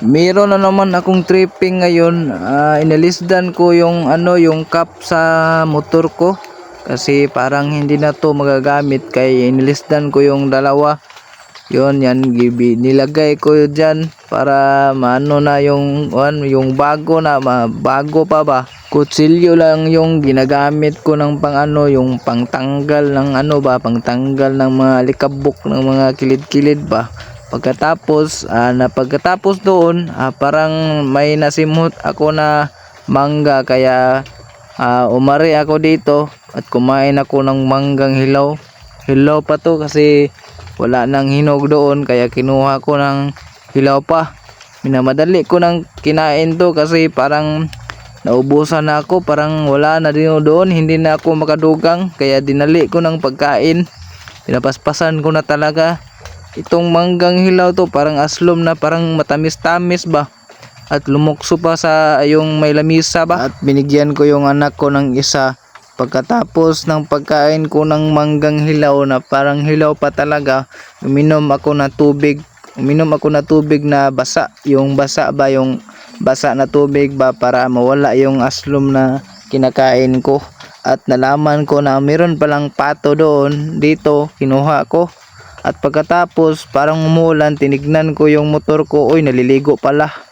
Meron na naman akong tripping ngayon. Ah, inalisdan ko yung ano, yung cup sa motor ko. Kasi parang hindi na to magagamit kay inilisdan ko yung dalawa. Yon yan gibi nilagay ko diyan para maano na yung one, yung bago na ma, bago pa ba. Kutsilyo lang yung ginagamit ko ng pang ano, yung pangtanggal ng ano ba, pangtanggal ng mga likabok ng mga kilid-kilid ba. Pagkatapos, ah, na pagkatapos doon, ah, parang may nasimot ako na mangga kaya ah, umari ako dito at kumain ako ng manggang hilaw. Hilaw pa to kasi wala nang hinog doon kaya kinuha ko ng hilaw pa. Minamadali ko nang kinain to kasi parang naubusan na ako, parang wala na din doon, hindi na ako makadugang kaya dinali ko ng pagkain. Pinapaspasan ko na talaga. Itong manggang hilaw to parang aslom na parang matamis-tamis ba? At lumukso pa sa yung may lamisa ba? At binigyan ko yung anak ko ng isa. Pagkatapos ng pagkain ko ng manggang hilaw na parang hilaw pa talaga uminom ako na tubig. Uminom ako na tubig na basa. Yung basa ba yung basa na tubig ba para mawala yung aslom na kinakain ko. At nalaman ko na meron palang pato doon. Dito kinuha ko at pagkatapos parang umulan tinignan ko yung motor ko. Oy naliligo pala